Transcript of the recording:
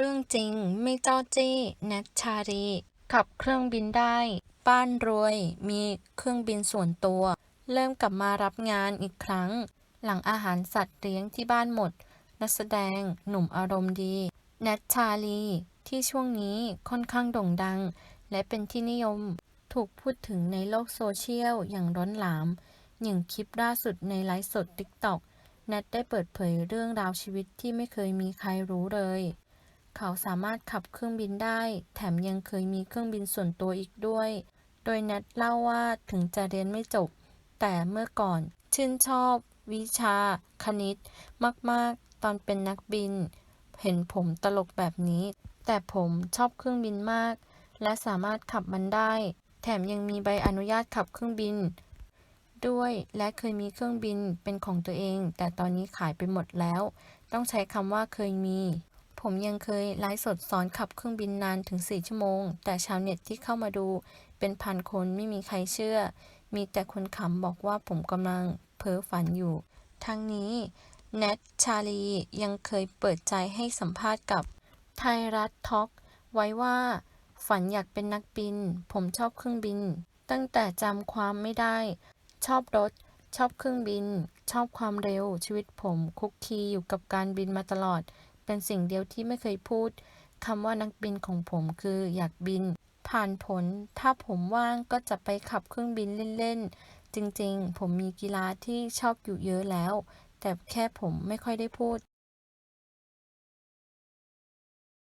เรื่องจริง ไม่เจ้าจี้แนทชารี ขับเครื่องบินได้ บ้านรวย มีเครื่องบินส่วนตัว เริ่มกลับมารับงานอีกครั้ง หลังอาหารสัตว์เลี้ยงที่บ้านหมด นักแสดง หนุ่มอารมณ์ดีแนทชาลี ที่ช่วงนี้ค่อนข้างโด่งดัง และเป็นที่นิยม ถูกพูดถึงในโลกโซเชียลอย่างร้อนหลาม อย่างคลิปล่าสุดในไลฟ์สด TikTok แนทได้เปิดเผยเรื่องราวชีวิตที่ไม่เคยมีใครรู้เลย เขาสามารถขับเครื่องบินได้ แถมยังเคยมีเครื่องบินส่วนตัวอีกด้วย โดยแนทเล่าว่าถึงจะเรียนไม่จบ แต่เมื่อก่อนชื่นชอบ วิชา คณิต มาก ๆ ตอนเป็นนักบิน เห็นผมตลกแบบนี้ แต่ผมชอบเครื่องบินมาก และสามารถขับมันได้ แถมยังมีใบอนุญาตขับเครื่องบิน ด้วยและเคยมีเครื่องบินเป็นของตัวเอง แต่ตอนนี้ขายไปหมดแล้ว ต้องใช้คำว่าเคยมี ผมยังเคยไลฟ์สดสอนขับเครื่องบินนานถึง 4 ชั่วโมง แต่ชาวเน็ตที่เข้ามาดู เป็นพันคนไม่มีใครเชื่อ มีแต่คนขำบอกว่าผมกำลังเพ้อฝันอยู่ ทั้งนี้แนทชาลียังเคยเปิดใจให้สัมภาษณ์กับไทยรัฐท็อกไว้ว่า ฝันอยากเป็นนักบิน ผมชอบเครื่องบิน ตั้งแต่จำความไม่ได้ ชอบรถ ชอบเครื่องบิน ชอบความเร็วชีวิตผมคุกคีอยู่กับการบินมาตลอด เป็นสิ่งเดียวที่ไม่เคยพูดคำว่านักบินของผมคืออยากบิน ผ่านผล ถ้าผมว่างก็จะไปขับเครื่องบินเล่นๆ จริงๆ ผมมีกีฬาที่ชอบอยู่เยอะแล้ว แต่แค่ผมไม่ค่อยได้พูด